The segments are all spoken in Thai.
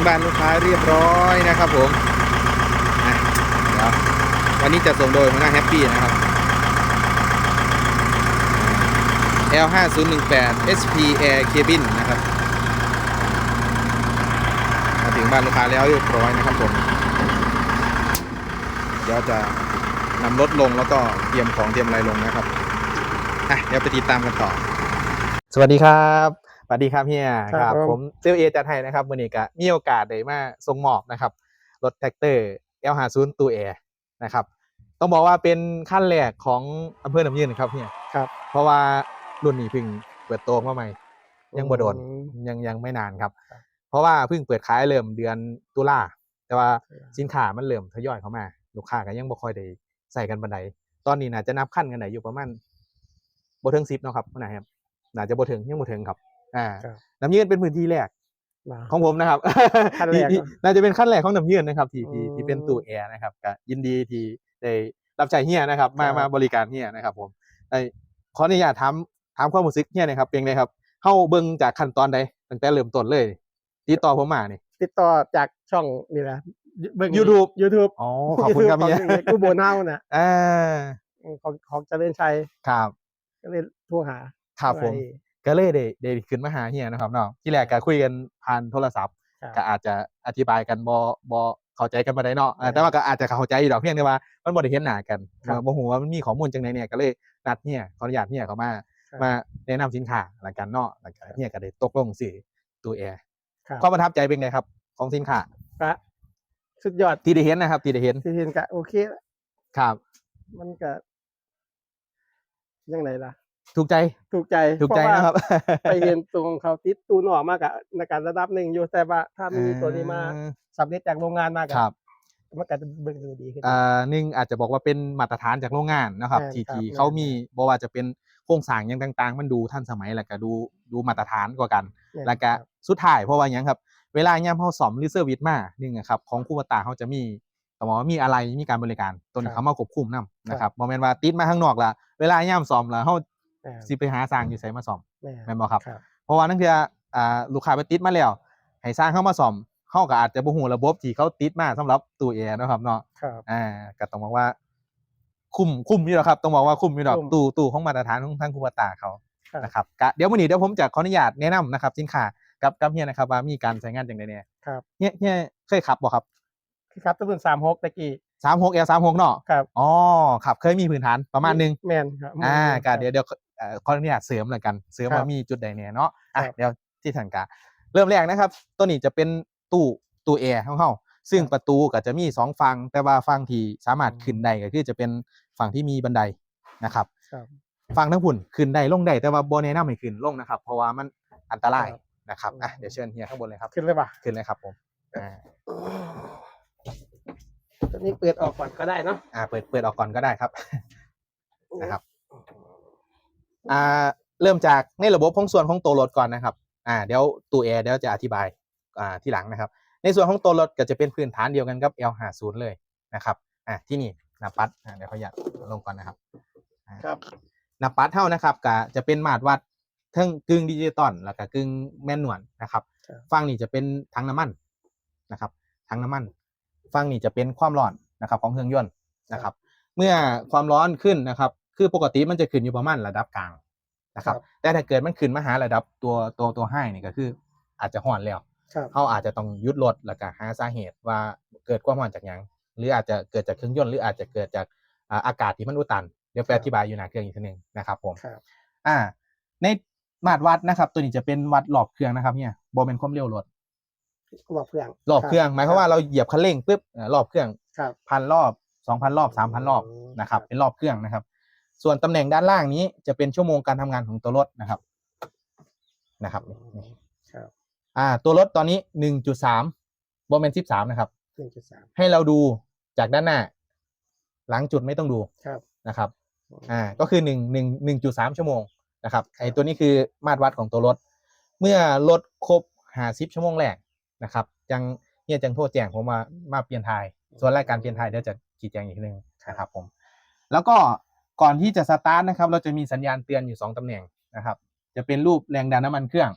งบ้านลูกค้าเรียบร้อยนะครับผมอะเดี๋ยววันนี้จะส่งโดยหัวหน้าแฮปปี้นะครับ L5018 SP Air Cabin นะครับมาถึงบ้านลูกค้าแล้วเรียบร้อยนะครับผม เดี๋ยวจะนำรถลงแล้วก็เตรียมของเตรียมอะไรลงนะครับอะเดี๋ยวไปติดตามกันต่อ สวัสดีครับ วัสดีครับเฮียครับผผมมเซลเอจัดให้นะครับวันนี้ก็มีโอกาสได้มาส่งมอบนะครับ รถแท็กเตอร์ L50 ตูแอร์นะครับ ต้องบอกว่าเป็นขั้นแรกของอำเภอหนำยืนครับเฮียครับ เพราะว่ารุ่นนี้เพิ่งเปิดตัวมาใหม่ ยังบ่โดน อืม ยังยังไม่นานครับ ครับเพราะว่าเพิ่งเปิดขายเริ่มเดือนตุลาแต่ว่าสินค้ามันเริ่มทยอยเข้ามา ลูกค้าก็ยังบ่ค่อยได้ใส่กันบันไดตอนนี้น่าจะนับขั้นกันไหนอยู่ประมาณบ่ถึง10เนาะครับว่าไหนครับน่าจะบ่ถึงยังบ่ถึงครับ อ่าครับน้ำยืนเป็นพื้นที่แรกมาของผมนะครับขั้นแรกที่เนอะน่าจะเป็นขั้นแรกของน้ำยืนนะครับที่ที่อืมที่เป็นตู้แอร์นะครับก็ยินดีที่ได้รับใช้เฮียนะครับ มาครับมาบริการเฮียนะครับ ผมได้ขออนุญาตถามถามความรู้สึกเฮียหนะครับเป็นไงครับเข้าเบิ่งจากขั้นตอนใดตั้งแต่เริ่มต้นเลยติดต่อผมมานี่ติดต่อจากช่องนี่นะเบิ่ง YouTube YouTube อ๋อขอบคุณครับของเฮียกูโบนเฮาน่ะอ่าของของเจริญชัยครับก็เลยโทรหาครับผมไป ก็เลยได้ได้ขึ้นมาหาเฮียนะครับเนาะที่แรกก็คุยกันผ่านโทรศัพท์ครับก็อาจจะอธิบายกันบ่บ่เข้าใจกันบ่ได้เนาะอ่าแต่ว่าก็อาจจะเข้าใจอยู่ดอกเพียงแต่ว่ามันบ่ได้เห็นหน้ากันครับบ่ฮู้ว่ามันมีข้อมูลจังไดเนี่ยก็เลยนัดเฮียขออนุญาตเฮียเข้ามา ครับ มาแนะนำสินค้าแล้วกันเนาะแล้วก็เฮียก็ได้ตกลงซื้อตัวแอร์ครับความประทับใจเป็นไงครับ ของสินค้าก็สุดยอดที่ได้เห็นนะครับที่ได้เห็นที่เห็นก็โอเคละครับ มันก็ยังไงล่ะ ถูกใจ ถูกใจถูกใจเพาว่านะครับ ไปเห็นตัวของเขาติดตูนออกมากะในการระดับหนึ่งอยู่แต่ว่าถ้ามีตัวนี้มาอ่าสำเร็จจากโรงงานมากะครับ มันก็จะเบิ่งดูดีขึ้น อ่าหนึ่งอาจจะบอกว่าเป็นมาตรฐานจากโรงงานนะครับใช่ที่ครับ ที่แม่นเขามีบอกว่าจะเป็นโครงสร้างอย่างต่างๆ มันดูทันสมัยแล้วก็ดูดูมาตรฐานกว่ากัน เนี่ยแล้วก็ครับ สุดท้ายเพราะว่าหยังครับ เวลาย่ำเฮาซ่อมหรือเซอร์วิสมาหนึ่งอะครับของคูบตาเขาจะมีต้องบอกว่ามีอะไรมีการบริการตัวนี้ครับเขามาควบคุมนํนะครับบ่แม่นว่าติดมาข้างนอกละเวลาย่ำซ่อมแล้วเฮาแม่น สิไปหาสร้างอยู่ไสมาซ่อมแม่นแม่นบ่ครับครับ เพราะว่านั่นคืออ่าลูกค้าไปติดมาแล้วให้สร้างเข้ามาซ่อมเขาก็อาจจะบ่ฮู้ระบบที่เขาติดมาสำหรับตู้แอร์เนาะครับเนาะครับอ่าก็ต้องบอกว่า คุ้มคุ้มอยู่แล้วครับ ต้องบอกว่าคุ้มอยู่ดอกคุ้มตู้ตู้ของมาตรฐานของทางคูบตาเขาครับนะครับก็เดี๋ยววันนี้เดี๋ยวผมจะขออนุญาตแนะนำนะครับสินค้ากับกับเฮียนะครับว่ามีการใช้งานอย่างไรเนี่ยครับเฮียเฮียเคยขับบ่ครับคือครับตัวรุ่นสามหกตะกี้สามหกเอลสามหกเนาะครับอ๋อขับเคยมีพื้นฐานประมาณหนึงแม่นครับอ่าคก็รับเดี๋ยวเดี๋ยวเอ่อ ขออนุญาตเสริมเลยกัน เสริมครับว่ามีจุดใดเนี่ยเนาะอะครับเดี๋ยวที่ทันกาเริ่มแรกนะครับ ตัวนี้จะเป็นตู้ตู้แอร์ของเฮาซึ่งครับประตูก็จะมีสองฝั่งแต่ว่าฝั่งที่สามารถขึ้นได้ก็คือจะเป็นฝั่งที่มีบันไดนะครับครับฝั่งทั้งหุ่นขึ้นได้ลงได้แต่ว่าบ่แนะนำให้ขึ้นลงนะครับ เพราะว่ามันอันตรายครับนะครับอะอืมเดี๋ยวเชิญเฮียข้างบนเลยครับ ขึ้นเลยป่ะขึ้นเลยครับผมอ่าตัวนี้เปิดออกก่อนก็ได้เนาะอ่าเปิดเปิดออกก่อนก็ได้ครับนะครับ อ่าเริ่มจากในระบบของส่วนของตัวรถก่อนนะครับอ่าเดี๋ยวตัวแอร์เดี๋ยวจะอธิบายอ่าที่หลังนะครับ ในส่วนของตัวรถก็จะเป็นพื้นฐานเดียวกันกับ L50 เลยนะครับอ่าที่นี่หนาปัดอ่าเดี๋ยวขออนุญาตลงก่อนนะครับครับหนาปัดเท่านะครับก็จะเป็นมาตรวัดเทั้งกึ่งดิจิตอลแล้วก็กึ่งแมนนวลนะครับครับฝั่งนี้จะเป็นถังน้ำมันนะครับถังน้ำมันฝั่งนี้จะเป็นความร้อนนะครับ ของเครื่องยนต์นะครับ เมื่อความร้อนขึ้นนะครับ คือปกติมันจะขึ้นอยู่ประมาณระดับกลางนะครับครับแต่ถ้าเกิดมันขึ้นมาหาระดับตัวตัวตัวไห้นี่ก็คือ อาจจะห่อนแล้วครับเขาอาจจะต้องหยุดรถแล้วก็หาสาเหตุว่าเกิดความร้อนจากหยังหรืออาจจะเกิดจากเครื่องยนต์หรืออาจจะเกิดจากอ่าอากาศที่มันอุดตัน เดี๋ยวไปครับอธิบายอยู่หน้าเครื่องอีกทีหนึงนะครับ ผมครับอ่า ในมาตรวัดนะครับ ตัวนี้จะเป็นวัดรอบเครื่องนะครับเนี่ยบอเป็นความเร็วรถรอบเครื่องรอบเครื่องหมายความว่าเราเหยียบคันเร่งปุ๊บเอ่อรอบเครื่องครับพันรอบสองพันรอบสามพันรอบอืมนะครับครับ เป็นรอบเครื่องนะครับ ส่วนตำแหน่งด้านล่างนี้จะเป็นชั่วโมงการทำงานของตัวรถนะครับ นะครับนี่ครับ อ่า ตัวรถตอนนี้หนึ่งจุดสามบอมเมนสิบสามนะครับ หนึ่งจุดสามให้เราดูจากด้านหน้า หลังจุดไม่ต้องดูครับ นะครับ อ่า ก็คือหนึ่งหนึ่งหนึ่งจุดสามชั่วโมงนะครับ ไอตัวนี้คือมาตรวัดของตัวรถ เมื่อรถครบหาสิบชั่วโมงแรกนะครับ จังเฮียจังโทษแจ้งผมมามาเปลี่ยนทาย ส่วนรายการเปลี่ยนทายเดี๋ยวจะชี้แจงอีกทีหนึงนะครับผม แล้วก็ ก่อนที่จะสตาร์ทนะครับ เราจะมีสัญญาณเตือนอยู่สองตำแหน่งนะครับ จะเป็นรูปแรงดันน้ำมันเครื่อง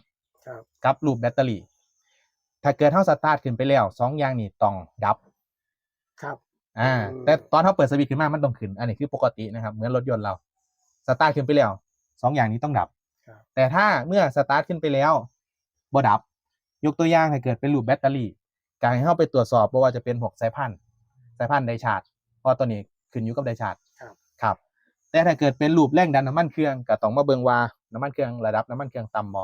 ครับกับรูปแบตเตอรี่ ถ้าเกิดเท่าสตาร์ทขึ้นไปแล้วสองอย่างนี่ต้องดับ ครับ อ่าอืมแต่ตอนเขาเปิดสวิตช์ขึ้นมามันต้องขึ้น อันนี้คือปกตินะครับ เหมือนรถยนต์เรา สตาร์ทขึ้นไปแล้วสองอย่างนี้ต้องดับครับแต่ถ้าเมื่อสตาร์ทขึ้นไปแล้วบ่ดับ ยกตัวอย่างถ้าเกิดเป็นรูปแบตเตอรี่ การให้เข้าไปตรวจสอบเพราะว่าจะเป็นพวกสายพันธุ์สายพันธุ์ไดชาร์จเพราะตัวนี้ขึ้นอยู่กับไดชาร์จครับครับ แต่ถ้าเกิดเป็นรูปแรงดันน้ำมันเครื่องก็ต้องมาเบิ่งว่าน้ำมันเครื่องระดับน้ำมันเครื่องต่ำบ่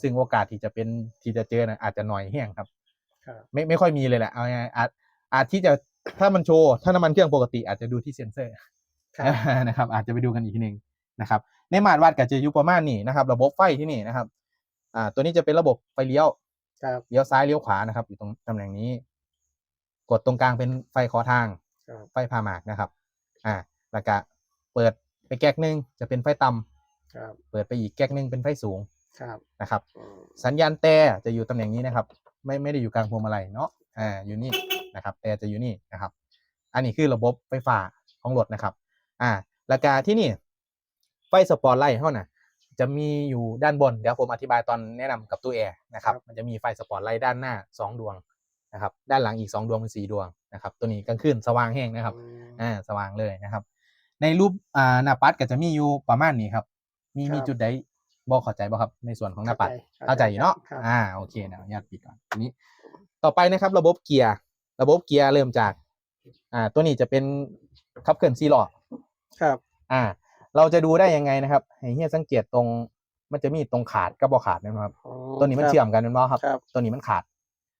ซึ่งโอกาสที่จะเป็นที่จะเจอนะอาจจะน้อยแห้งครับครับ ไม่ไม่ค่อยมีเลยแหละเอาง่ายๆอาจอาจที่จะถ้ามันโชว์ถ้าน้ำมันเครื่องปกติอาจจะดูที่เซ็นเซอร์ครับนะครับ อาจจะไปดูกันอีกทีหนึ่งนะครับ ในมาตรวัดก็จะอยู่ประมาณนี้นะครับ ระบบไฟที่นี่นะครับ อ่า ตัวนี้จะเป็นระบบไฟเลี้ยวครับเลี้ยวซ้ายเลี้ยวขวานะครับ อยู่ตรงตำแหน่งนี้ กดตรงกลางเป็นไฟขอทางครับไฟพาหมากนะครับ อ่าแล้วก็เปิด ไปแก๊กหนึงจะเป็นไฟต่ำครับเปิดไปอีกแก๊กหนึงเป็นไฟสูงครับนะครับ อืมสัญญาณแต่จะอยู่ตำแหน่งนี้นะครับ ไม่ไม่ได้อยู่กลางพวงมาลัยเนาะอ่าอยู่นี่นะครับ แต่จะอยู่นี่นะครับ อันนี้คือระบบไฟฟ้าของรถนะครับ อ่าแล้วก็ที่นี่ไฟสปอตไลท์เขาน่ะจะมีอยู่ด้านบนเดี๋ยวผมอธิบายตอนแนะนำกับตู้แอร์นะครับ มันจะมีไฟสปอตไลท์ด้านหน้าสองดวงนะครับ ด้านหลังอีกสองดวงเป็นสีดวงนะครับ ตัวนี้กลางคืนสว่างแห้งนะครับ อืมอ่าสว่างเลยนะครับ ในรูปอ่าหน้าปัดก็จะมีอยู่ประมาณนี้ครับ มีครับ มีจุดใดบอกเข้าใจบ่ครับ ในส่วนของหน้าปัด เข้าใจอยู่เนาะ ครับอ่า โอเคนะญาตปิดก่อนทีนี้ ต่อไปนะครับ ระบบเกียร์ ระบบเกียร์เริ่มจาก อ่า ตัวนี้จะเป็นขับเคลื่อนซีล้อ ครับ อ่า เราจะดูได้ยังไงนะครับ ให้เฮียสังเกตตรง มันจะมีตรงขาดกับบ่ขาดนะครับอ๋อตัวนี้มันครับเชื่อมกันเป็นบ่ครับ ครับ ตัวนี้มันขาด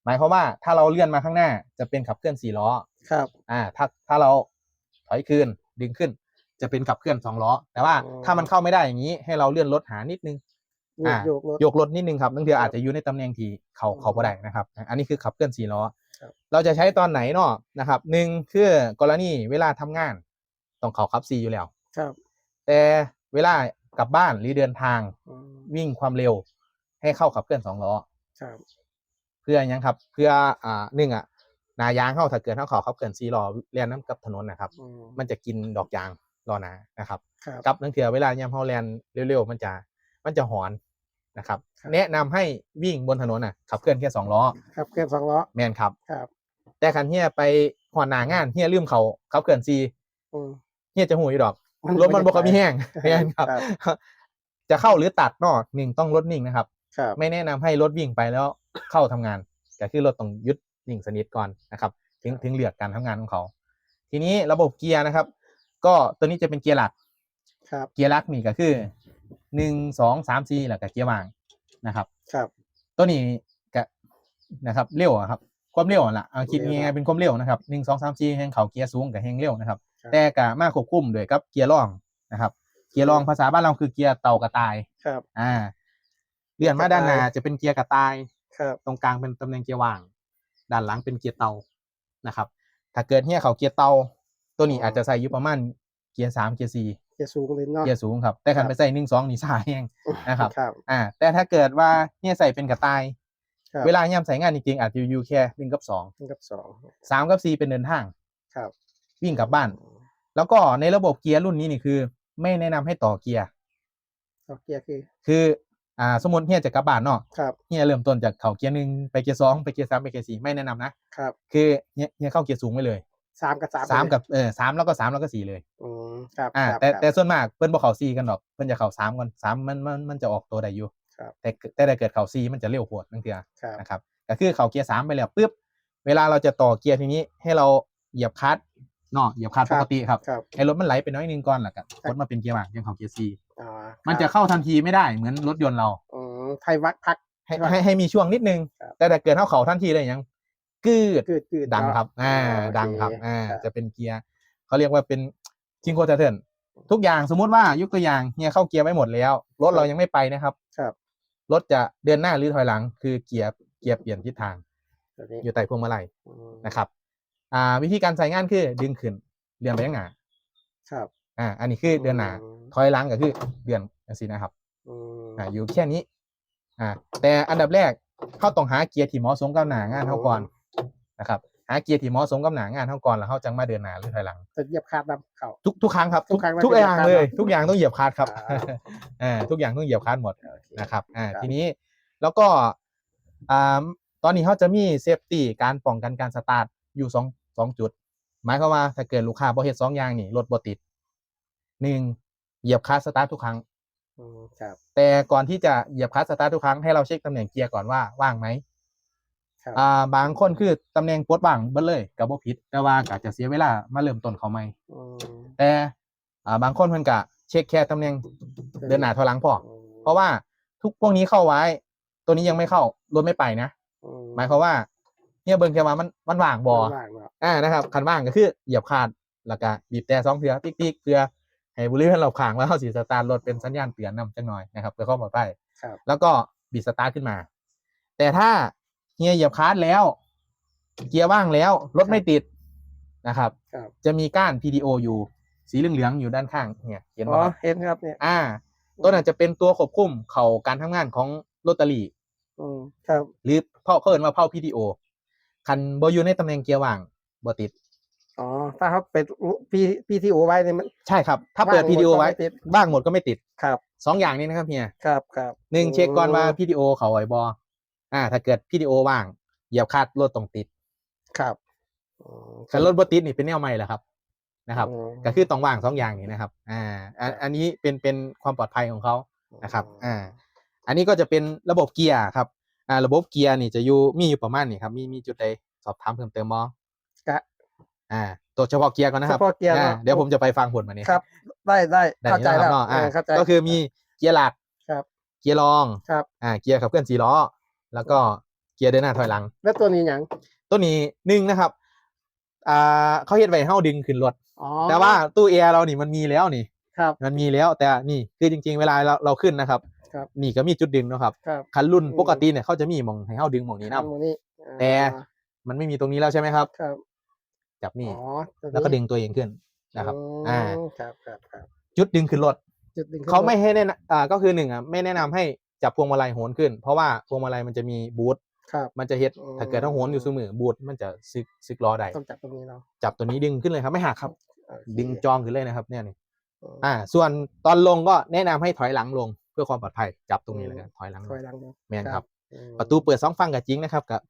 หมายความว่าถ้าเราเลื่อนมาข้างหน้าจะเป็นขับเคลื่อนสี่ล้อ ครับ อ่า ถ้า ถ้าเราถอยคืนดึงขึ้น จะเป็นขับเคลื่อนสองล้อ แต่ว่าอ๋อถ้ามันเข้าไม่ได้อย่างนี้ ให้เราเลื่อนรถหานิดนึงโยกอ่าโยกรถยกรถนิดนึงครับบางทีอาจจะอยู่ในตำแหน่งที่เขาอืมเขาบ่ได้นะครับ อันนี้คือขับเคลื่อนสี่ล้อครับเราจะใช้ตอนไหนเนาะนะครับหนึ่งคือกรณีเวลาทำงาน ต้องเขาขับซีอยู่แล้วครับ แต่เวลากลับบ้านหรือเดินทางอืมวิ่งความเร็ว ให้เข้าขับเคลื่อนสองล้อครับเพื่อหยังครับ เพื่ออ่าหนึ่งอะหนายางเข้าถ้าเกิดเข้าเขาขับเคลื่อนซีล้อเลียนน้ำกับถนนนะครับอืมมันจะกินดอกยาง รอหนานะครับครับกับนังเถื่อเวลายามเฮาแลนเร็วๆมันจะมันจะหอนนะครับครับแนะนำให้วิ่งบนถนนน่ะขับเคลื่อนแค่สองล้อครับเคลื่อนสองล้อแมนครับครับ แต่คันเฮียไปหอนหนางานเฮียลืมเขาขับเคลื่อนซีอืมเฮียจะหูอยู่ดอกมันรถมันไม่บได้กมีแห้งไปแมนครับครับ จะเข้าหรือตัดเนอะหนึ่งต้องรถนิ่งนะครับครับไม่แนะนำให้รถวิ่งไปแล้วเข้าทำงานแต่คือรถต้องยึดนิ่งสนิทก่อนนะครับ ถึงถึงเลือกการทำงานของเขา ทีนี้ระบบเกียร์นะครับ ก็ตัวนี้จะเป็นเกียร์หลัก ครับ เกียร์หลักนี่ก็คือหนึ่งสองสามสี่แล้วก็เกียร์ว่างนะครับ ครับ ตัวนี้ก็นะครับเร็วอะครับความเร็วอะล่ะเอาคิดเร็วง่ายๆเป็นความเร็วนะครับหนึ่งสองสามสี่แห่งเขาเกียร์สูงกับแห่งเร็วนะครับ ครับ แต่ก็มาควบคุมโดวยกับเกียร์ร่องนะครับ เกียร์ร่องภาษาบ้านเราคือเกียร์เต่ากระต่าย ครับ อ่าเลื่อนมาด้านหน้าจะเป็นเกียร์กระต่าย ครับ ตรงกลางเป็นตำแหน่งเกียร์ว่าง ด้านหลังเป็นเกียร์เตานะครับ ถ้าเกิดเฮียเขาเกียร์เตา ตัวนี้อาจจะใส่อยู่ประมาณเกียร์สามเกียร์สี่จะสูงเลยเนาะเกียร์สูงครับ แต่คันครับไปใส่หนึ่งสองนี่สายแห้งนะครับครับอ่า แต่ถ้าเกิดว่าเฮียใส่เป็นกระต่ายครับเวลาย่ำใส่งานจริงๆอาจจะอยู่แค่หนึ่งกับสองหนึ่งกับสองสามกับสี่เป็นเดินทางครับ วิ่งกลับบ้าน แล้วก็ในระบบเกียร์รุ่นนี้นี่คือ ไม่แนะนำให้ต่อเกียร์ต่อเกียร์คือคืออ่าสมมติเฮียจะกลับบ้านเนาะครับเฮียเริ่มต้นจากเขาเกียร์หนึ่งไปเกียร์สองไปเกียร์สามไปเกียร์สี่ไม่แนะนำนะครับ คือเฮียเฮียเข้าเกียร์สูงไว้เลย สามกับสามสามเลยกับเออสามแล้วก็สามแล้วก็สี่เลยอืมครับอ่าครับแต่ครับแต่ส่วนมากเพิ่นบ่เข้าสี่กันหรอกเพิ่นจะเข้าสามก่อนสามมันมันมันจะออกตัวได้อยู่ครับแต่แต่ถ้าเกิดเข้าสี่มันจะเร็วโหดนั่นคือครับนะครับก็คือเข้าเกียร์สามไปแล้วปุ๊บเวลาเราจะต่อเกียร์ทีนี้ให้เราเหยียบคลัตช์เนาะเหยียบคลัตช์ครัปบกติครับครับให้รถมันไหลไปน้อยหนึงก่อนแล้วก็กดมาเป็นเกียร์ว่างยังเข้าเกียร์สี่อ่ามันจะครับเข้าทันทีไม่ได้เหมือนรถยนต์เราอืมไทยวักพักให้ครับให้ให้มีช่วงนิดนึงครับแต่ถ้าเกิดเข้าเขาทันทีเลยยัง กืดกืดกืดดังเนาะครับ อ่าโอเดังครับ อ่าครับจะเป็นเกียร์เขาเรียกว่าเป็นชิงโคเทเทิร์นทุกอย่างสมมุติว่ายกตัวอย่างเฮียเข้าเกียร์ไว้หมดแล้วรถเรายังไม่ไปนะครับ ครับรถจะเดินหน้าหรือถอยหลัง คือเกียร์เกียร์เปลี่ยนทิศทางตัวนี้อยู่ใต้พวงมาลัยอืมนะครับ อ่า วิธีการใส่งานคือดึงขึ้นเลื่อนไปข้างหน้าครับ อ่า อันนี้คือเดือนหน้าอืมถอยหลังก็คือเดือนสินะครับอืมอ่าอยู่แค่นี้ อ่า แต่อันดับแรกเขาต้องหาเกียร์ที่เหมาะสมกับหน้างานเขาก่อน นะครับหาเกียร์ที่เหมาะสมกับหน้างานเขาก่อนแล้วเขาจังมาเดินหน้าหรือถอยหลังจะเหยียบคาดนำเข่าทุกทุกครั้งครับ ทุกครั้งทุกไม่อย่างเหยีเลยยบคลัตช์ทุกอย่างต้องเหยียบคลัตช์ครับอ่าอ่าทุกอย่างต้องเหยียบคลัตช์หมดโอเคนะครับอ่าครับทีนี้แล้วก็อ่าตอนนี้เขาจะมีเซฟตี้การป้องกันการสตาร์ทอยู่สองสองจุด หมายความว่าถ้าเกิดลูกค้าบ่เฮ็ดสองอย่างนี่รถบ่ติดหนึ่งเหยียบคลัตช์สตาร์ททุกครั้งอืมครับแต่ก่อนที่จะเหยียบคลัตช์สตาร์ททุกครั้งให้เราเช็คตำแหน่งเกียร์ก่อนว่าว่างไหมครับ อ่าบางคนคือตำแหน่งปลดว่างเบิดเลยก็บ่ผิด แต่ว่าก็จะเสียเวลามาเริ่มต้นเขาใหม่อืมแต่อ่าบางคนเพิ่นก็เช็คแค่ตำแหน่งเดินหน้าถอยหลังพอเพราะว่าทุกพวกนี้เข้าไว้ ตัวนี้ยังไม่เข้ารถไม่ไปนะ อืหมายความว่าเนี่ยเบิ่งแค่ว่ามันมันว่างบ่ ว่างเนาะอ่านะครับคันว่างก็คือเหยียบคาดแล้วก็บีบแต่สองเทือติ๊กๆเพื่อให้บริเวณเราขางแล้วเขาสีสตาร์ทรถเป็นสัญญาณเตือนนำจังหน่อยนะครับเพื่อความปลอดภัยครับ แล้วก็บีบสตาร์ทขึ้นมา แต่ถ้า เฮียเหยียบคาร์ดแล้ว เกียร์ว่างแล้ว รถไม่ติดนะครับ ครับ จะมีก้าน PDO อยู่ สีเหลืองๆอยู่ด้านข้างเนี่ยเห็นไหมอ๋อครับเห็นครับเนี่ย อ่า ตัวนั้นจะเป็นตัวควบคุมเขาการทำงานของโรตารี่ อืมครับ หรือเผาเขาเอินว่าเผา PDO คันบอยู่ในตำแหน่งเกียร์ว่างบ่ติด อ๋อ ถ้าเขาเป็นพีพีทีโอไว้เนี่ยมันใช่ครับ ถ้าเปิดว่างหมด PDO ก็ไม่ไว้ติดบ้างหมดก็ไม่ติดครับ สองอย่างนี้นะครับเฮียครับครับหนึ่งเช็คก่อนว่าอืม PDO เขาไหวบอ อ่า ถ้าเกิด PDO ว่างเหยียบคาดรถตรงติดครับอืมคันรถบ่ติดนี่เป็นแนวใหม่แหละครับนะครับอืมก็คือต้องว่างสองอย่างนี้นะครับ อ่าอันอันนี้เป็นเป็นความปลอดภัยของเขานะครับ อ่า อันนี้ก็จะเป็นระบบเกียร์ครับ อ่า ระบบเกียร์นี่จะอยู่มีอยู่ประมาณนี้ครับ มีมีจุดใดสอบถามเพิ่มเติมบอกะอ่า ตัวเฉพาะเกียร์ก่อนนะครับเฉพาะเกียร์อ่าเนอะเดี๋ยวผมจะไปฟังผลมาเนี่ยครับได้ได้ได้เข้าใจอยู่แล้วนะครับเนาะอ่าเออเข้าใจก็คือมีเกียร์หลักครับ เกียร์รองครับ อ่า เกียร์ขับเคลื่อนสี่ล้อ แล้วก็เกียร์เดินหน้าถอยหลัง แล้วตัวนี้หยังตัวนี้หนึ่งนะครับอ่าเขาเฮ็ดไว้ให้เฮาดึงขึ้นรถอ๋อแต่ว่าตู้แอร์เรานี่มันมีแล้วนี่ ครับ มันมีแล้วแต่นี่คือจริง ๆ เวลาเราเราขึ้นนะครับครับ นี่ก็มีจุดดึงเนาะครับครับคันรุ่นอืมปกติเนี่ยเขาจะมีหมองให้เฮาดึงหมองนี้ครันะบตัวนี้แต่อ่ามันไม่มีตรงนี้แล้วใช่ไหมครับ ครับจับนี่ อ๋อตัวนี้แล้วก็ดึงตัวเองขึ้นนะครับ อ่า มครับครับครับจุดดึงขึ้นรถจุดดึงขึ้นเขาไม่รถให้แนะนำอ่าก็คือหนึ่งอะไม่แนะนำให้ จับพวงมาลัยโหนขึ้น เพราะว่าพวงมาลัยมันจะมีบูทครับมันจะเฮ็ดอืมถ้าเกิดถ้าโหนอยู่เสมอบูทมันจะซึกซึกล้อได้ต้องจับตรงนี้เนาะจับตัวนี้ดึงขึ้นเลยครับไม่หักครับโอเคดึงจองขึ้นเลยนะครับเนี่ยนี่อืมอ่า ส่วนตอนลงก็แนะนำให้ถอยหลังลงเพื่อความปลอดภัยจับตรงนี้เลยกันถอยหลังลถอยงหลังเนาะแมนครับอืมประตูเปิดสองฝั่งกับจริงนะครับกับ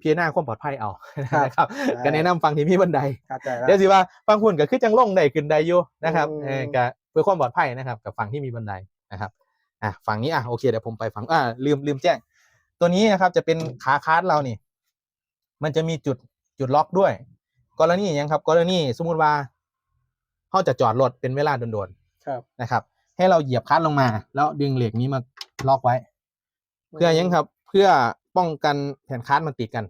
พิจารณาความปลอดภัยเอาครับนะครับได้ก็แนะนำฝั่งที่มีบันไดเข้าใจแล้วเดี๋ยวสิว่าฟังหุ่นก็คือจังลงได้ขึ้นได้อยู่นะครับอืมเออก็เพื่อความปลอดภัยนะครับ กับฝั่งที่มีบันไดนะครับ อะฝั่งนี้อะโอเคเดี๋ยวผมไปฝั่งอ่าลืมลืมแจ้ง ตัวนี้นะครับจะเป็นขาคาร์ดเรานี่ มันจะมีจุดจุดล็อกด้วย กรณีอย่างครับ กรณีสมมุติว่าเขาจะจอดรถเป็นเวลาโดนครับๆนะครับ ให้เราเหยียบคลัดลงมา แล้วดึงเหล็กนี้มาล็อกไว้ เพื่อยังครับ เพื่อป้องกันแผ่นคาร์ดมันติดกัน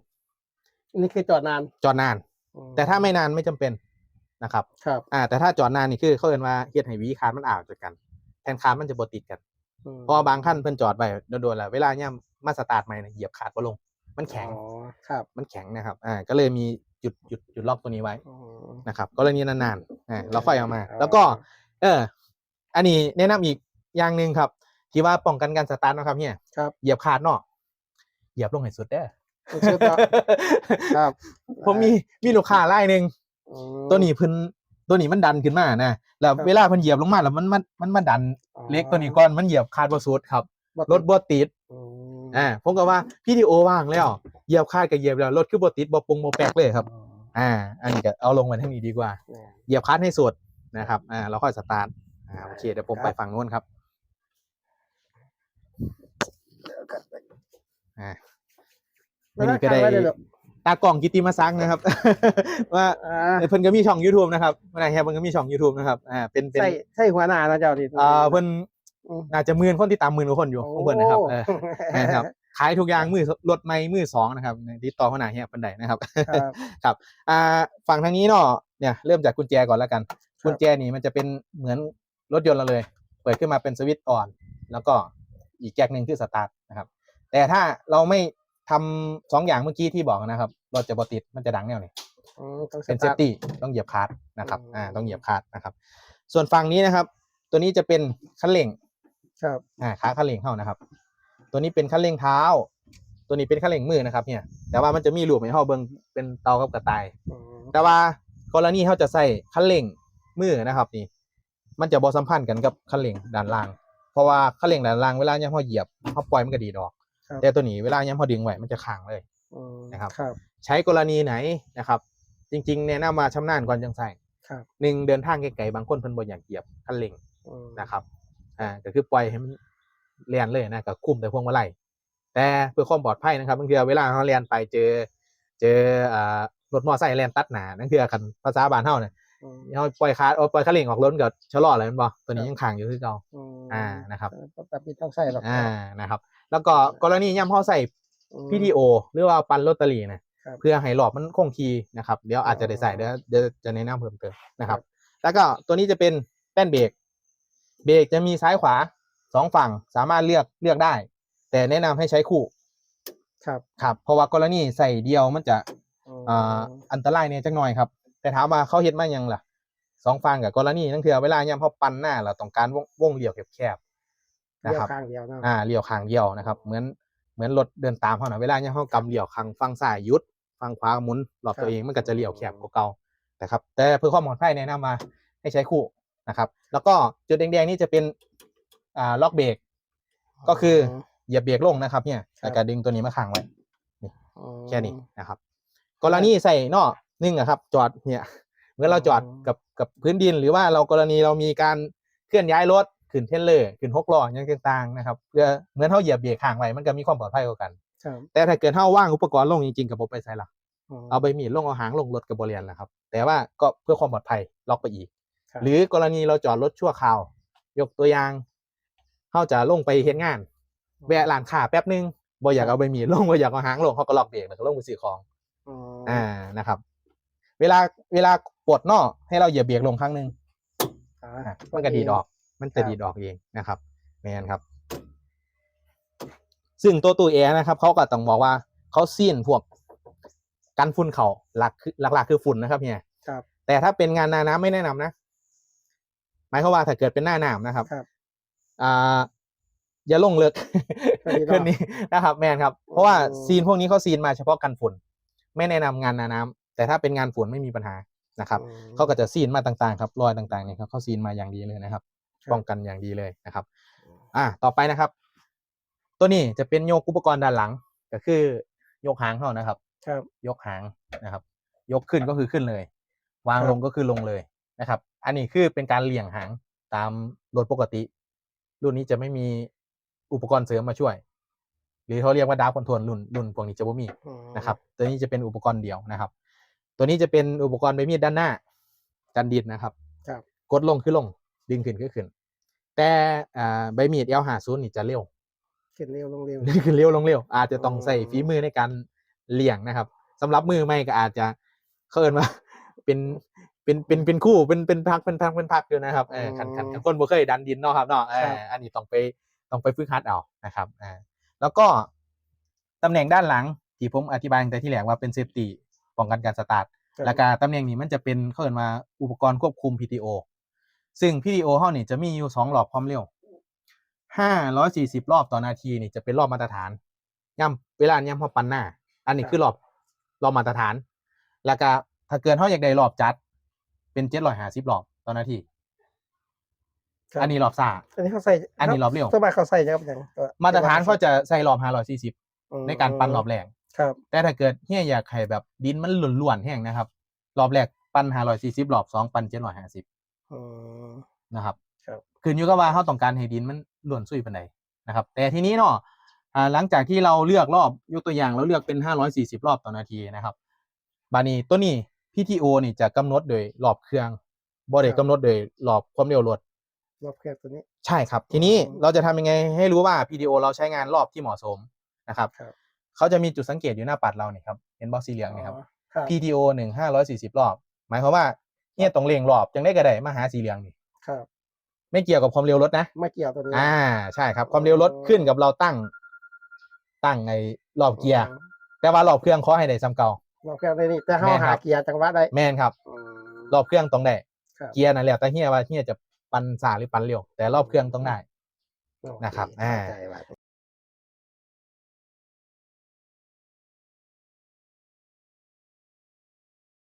นี่คือจอดนานจอดนานอืแต่ถ้าไม่นานไม่จำเป็นนะครับ ครับ อ่า แต่ถ้าจอดนานนี่คือเขาเรียกว่าเฮ็ดให้หวีคาร์มันอ่าวจากกันแทนคาร์มันจะบ่ติดกันอืม เพราะว่าบางขั้นเพิ่นจอดไว้โดนๆแล้วเวลาย่ํมาสตาร์ทใหม่เนี่ยเหยียบคาร์บ่ลง มันแข็งอ๋อครับมันแข็งนะครับอ่าก็เลยมีจุดจุดจุดล็อกตัวนี้ไว้อืมนะครับกรณีนานๆอ่าเราค่อยเอามาอ๋อแล้วก็ เออ อันนี้แนะนำอีกอย่างหนึ่งครับ ที่ว่าป้องกันการสตาร์ทเนาะครับเฮียครับ เหยียบคาร์ดเนาะเหยียบลงให้สุดเด้อให้สุดเนาะครับผมมีมีลูกค้ารายหนึ่งอืมตัวนี้เพิ่น ตัวนี้มันดันขึ้นมานะแล้วครับเวลาเพิ่นเหยียบลงมาแล้วมันมันมันมาดันอ๋อเล็กตัวนี้ก่อนมันเหยียบคาดบ่สุดครับบ่ติดรถบ่ติดอืมอ่าผมก็ว่าพี่ดีโอว่างแล้วเหยียบคาดก็เหยียบแล้วรถคือบ่ติดบ่ปงบ่แปลกเลยครับ อ่า อันนี้ก็เอาลงไว้ทางนี้ดีกว่าเนี่ยเหยียบคาดให้สุดนะครับอ่าแล้วค่อยสตาร์ทอ่าโอเคเดี๋ยวผมครับไปฝั่งนู้นครับอ่าแล้วนี่ก็ได้ข้างว้เยว ตากล้องกิติมาซักนะครับ ว่าอ่าเพิ่นก็มีช่อง YouTube นะครับเมื่อไหร่เพิ่นก็มีช่อง YouTube นะครับอ่าเป็นเป็นใช่ใช่หัวหน้านะเจ้าดิอ่าเพิ่นอืมน่าจะหมื่นคนที่ตามหมื่นกว่าคนอยู่ของเพิ่นนะครับเออนะครับขายทุกอย่างมือรถไม่มือสองนะครับติดต่อขนาดเฮียปันไดนะครับครับครับอ่าฝั่งทางนี้เนาะเนี่ยเริ่มจากกุญแจก่อนแล้วกันครับกุญแจนี่มันจะเป็นเหมือนรถยนต์เราเลย เปิดขึ้นมาเป็นสวิตช์ออน แล้วก็อีกแจ็คหนึ่งคือสตาร์ทนะครับ แต่ถ้าเราไม่ ทำสองอย่างเมื่อกี้ที่บอกนะครับรถจะบติดมันจะดังแนวนี้อืมต้องเป็นสเซฟตาร์ทตี้ต้องเหยียบคลัตช์นะครับอืมอ่าต้องเหยียบคลัตช์นะครับ ส่วนฝั่งนี้นะครับ ตัวนี้จะเป็นคันเร่งครับอ่าขาคันเร่งเข้านะครับ ตัวนี้เป็นคันเร่งเท้า ตัวนี้เป็นคันเร่งมือนะครับ เนี่ย แต่ว่ามันจะมีรูปให้เฮาเบิ่งเป็นเตากับกระต่ายอืมแต่ว่ากรณีเขาจะใส่คันเร่งมือนะครับนี่ มันจะบ่สัมพันธ์กันกับคันเร่งด้านล่าง เพราะว่าคันเร่งด้านล่างเวลาย่ำเฮาเหยียบเฮาปล่อยมันก็ดีดออก ครับ แต่ตัวนี้เวลาย่ำเฮาดึงไว้มันจะค้างเลย อืมนะครับ ครับ ใช้กรณีไหนนะครับ จริง ๆ แนะนำมาชำนาญก่อนจังใส่ครับหนึ่งเดินทางไกลๆบางคนเพิ่นบ่อยากเหยียบคันเร่งอืมนะครับอ่าก็คือปล่อยให้มันเลียนเลยนะก็คุมแต่พวงมาลัยแต่เพื่อความปลอดภัยนะครับบางทีเวลาเขาเลียนไปเจอ เจออ่ารถมอไซค์เลียนตัดหนานั่นคือคันภาษาบ้านเฮาเนี่ยอืมเขาปล่อยคาร์เอาปล่อยคันเร่งออกรถก็ชะลออะไรมันบ่ตัวนี้ยังขังอยู่คือเก่าอืมอ่านะครับแต่ไม่ต้องใส่หรอกอ่านะครับ แล้วก็กรณีย่ำเขาใส่อืม PTO หรือว่าปันลอตเตอรี่นะครับเพื่อให้หลอบมันคงทีนะครับ เดี๋ยวอาจจะได้ใส่เดี๋ยวเดี๋ยวจะแนะนำเพิ่มเติมนะครับ แล้วก็ตัวนี้จะเป็นแป้นเบรกเบรกจะมีซ้ายขวาสองฝั่งสามารถเลือกเลือกได้ แต่แนะนำให้ใช้คู่ครับครับ เพราะว่ากรณีใส่เดียวมันจะมอ่าอันตรายเนี่ยจักหน่อยครับ แต่ถามว่าเขาเฮ็ดมายังล่ะสองฝั่งกับกรณีนั่นคือเวลาย่ำเขาปั่นหน้าเราต้องการวงวงเลี้ยวแคบๆ นะเลี้ยควรับข้างเดียวเนาะอ่าเลี้ยวข้างเดียวนะครับ เหมือนเหมือนรถเดินตามเขาหน่อยเวลาเนี่ยเขากำเลี้ยวข้างฝั่งซ้ายหยุดฝั่งขวาหมุนรอบตัวเองมันก็จะเลี้ยวแคบกว่าเก่านะครับแต่เพื่อความปลอดภัยแนะนำมาให้ใช้คู่นะครับ แล้วก็จุดแดงๆนี่จะเป็นอ่าล็อกเบรกก็คือเหยียบเบรกลงนะครับเนี่ยแล้วก็ดึงตัวนี้มาขังไว้แค่นี้นะครับกรณีใส่นอกนึ่งอะครับ จอดเนี่ยเมื่อเราจอดกับกับพื้นดินหรือว่าเรากรณีเรามีการเคลื่อนย้ายรถ ขึ้นเทรลเลอร์ขึ้นหกล้ออย่างต่างๆนะครับเพื่อเหมือนเท่าเหยียบเบรกข้างไว้มันก็มีความปลอดภัยกว่ากันครับแต่ถ้าเกิดเท่าว่างอุปกรณ์ลงจริงๆกับผมไปใส่ละมเอาใบมีดลงเอาหางลงรถกับบริเวณแหละครับ แต่ว่าก็เพื่อความปลอดภัยล็อกไปอีกครับหรือกรณีเราจอดรถชั่วคราว ยกตัวอย่างเขาจะลงไปเฮ็ดงาน แวะร้านค้าแป๊บนึงบ่อยากเอาใบมีดลงบ่อยากเอาหางลงเขาก็ล็อกเบรกแล้วก็ลงไปซื้อของอืมอ่านะครับ เวลาเวลาปลดนอกให้เราเหยียบเบรกลงครั้งหนึ่งอ่าอะมันก็ดีดออก มันจะครับดีดออกเองนะครับแมนครับ ซึ่งตัวตู้แอร์นะครับ เขาก็ต้องบอกว่าเขาซีนพวกกันฝุ่นเขาหลักคือหลักๆคือฝุ่นนะครับเนี่ยครับแต่ถ้าเป็นงานหนาน้ำไม่แนะนำนะหมายความว่าถ้าเกิดเป็นหน้าน้ำนะครับครับอ่าอย่าลงเลิกก็ดีเนาะคืนนี้นะครับ แมนครับ เพราะว่าอืมซีนพวกนี้เขาซีนมาเฉพาะกันฝุ่น ไม่แนะนำงานหนาน้ำแต่ถ้าเป็นงานฝุ่นไม่มีปัญหานะครับอืมเขาก็จะซีนมาต่างๆ ครับรอยต่างๆเนี่ยครับเขาซีนมาอย่างดีเลยนะครับครับ ป้องกันอย่างดีเลยนะครับ อ่าต่อไปนะครับ ตัวนี้จะเป็นโยกอุปกรณ์ด้านหลัง ก็คือ ยกหางเขานะครับ ครับ ยกหางนะครับ ยกขึ้นก็คือขึ้นเลย วางครับลงก็คือลงเลยนะครับ อันนี้คือเป็นการเลี่ยงหางตามรถปกติ รุ่นนี้จะไม่มีอุปกรณ์เสริมมาช่วย หรือเขาเรียกว่าดาวคอนโทรลรุ่นรุ่นพวกนี้จะบ่มีอืมนะครับ ตัวนี้จะเป็นอุปกรณ์เดียวนะครับ ตัวนี้จะเป็นอุปกรณ์ใบมีดด้านหน้ากันดินนะครับ ครับ กดลงคือลง ดึงขึ้นคือขึ้น แต่อ่าใบมีด L50 นี่จะเร็วขึ้นเร็วลงเร็วดึงขึ้นเร็วลงเร็ว อาจจะต้องอ๋อใส่ฝีมือในการเลี่ยงนะครับสำหรับมือไม่ก็อาจจะเขาเอินว่าเป็นเป็นเป็นเป็นคู่เป็นเป็นพักเป็นพักเป็นพักอยู่นะครับเออขันขันขันคนบ่เคยดันดินเนาะครับเนาะเอออันนี้ต้องไปต้องไปฝึกหัดเอานะครับอ่าแล้วก็ตำแหน่งด้านหลังที่ผมอธิบายตั้งแต่ที่แรกว่าเป็นเซฟตี้ป้องกันการสตาร์ทครับแล้วก็ตำแหน่งนี้มันจะเป็นเขาเรียกว่าอุปกรณ์ควบคุม PTO ซึ่ง PTO เฮานี่จะมีอยู่สองรอบความเร็ว540รอบต่อนาทีนี่จะเป็นรอบมาตรฐานย่ำเวลาย่ำพอปันหน้า อันนี้คือรอบรอบมาตรฐาน แล้วก็ถ้าเกินเฮาอยากได้รอบจัด เป็น750รอบต่อนาที ครับ อันนี้รอบซ่า อันนี้เขาใส่อันนี้รอบเร็วสบายเขาใส่ยังยังตัวมาตรฐานเขาจะใส่รอบอืม540ในการปั้นรอบแรก ครับแต่ถ้าเกิดเฮียอยากให้แบบดินมันหล้วนๆแห้งนะครับ รอบแรกปั้น540รอบสองปั้น750อื ม นะครับครับ ขึ้นอยู่กับว่าเขาต้องการให้ดินมันหลวนซุยปานใดนะครับ แต่ทีนี้เนาะอ่าหลังจากที่เราเลือกรอบยกตัวอย่างเราเลือกเป็น 540 รอบต่อนาทีนะครับ บานี้ตัวนี้ PTO นี่จะกำหนดโดยรอบเครื่องบ่ได้กำหนดโดยรอบความเร็วรถ รอบแคบตัวนี้ ใช่ครับ ทีนี้อืมเราจะทำยังไงให้รู้ว่า PTO เราใช้งานรอบที่เหมาะสมนะครับ ครับ เขาจะมีจุดสังเกตอยู่หน้าปัดเราเนี่ยครับ เห็นบล็อกสีเหลืองเนะครับ อ๋อครับ PTO หนึ่งห้าร้อยสี่สิบรอบ หมายความว่า เนี่ยตรงเลงรอบจังได้กระไดมาหาสีเหลืองนี่ครับ ไม่เกี่ยวกับความเร็วรถนะไม่เกี่ยวตัวนี้อ่าใช่ครับ ความเร็วรถขึ้นกับเราตั้ง ตั้งไอ้รอบเกียร์อืมแต่ว่ารอบเครื่องขอให้ได้ซ้ำเก่ารอบแคบตัวนี้แต่เขาแม่นคหารับเกียร์จังหวะได้แม่นครับอืมรอบเครื่องต้องได้ครับเกียร์นั่นแหละแต่เฮียว่าเฮียจะปันสาหรือปันเร็วแต่รอบเครื่องต้องได้โอเนะครับ อ่าเข้ใจว่ะ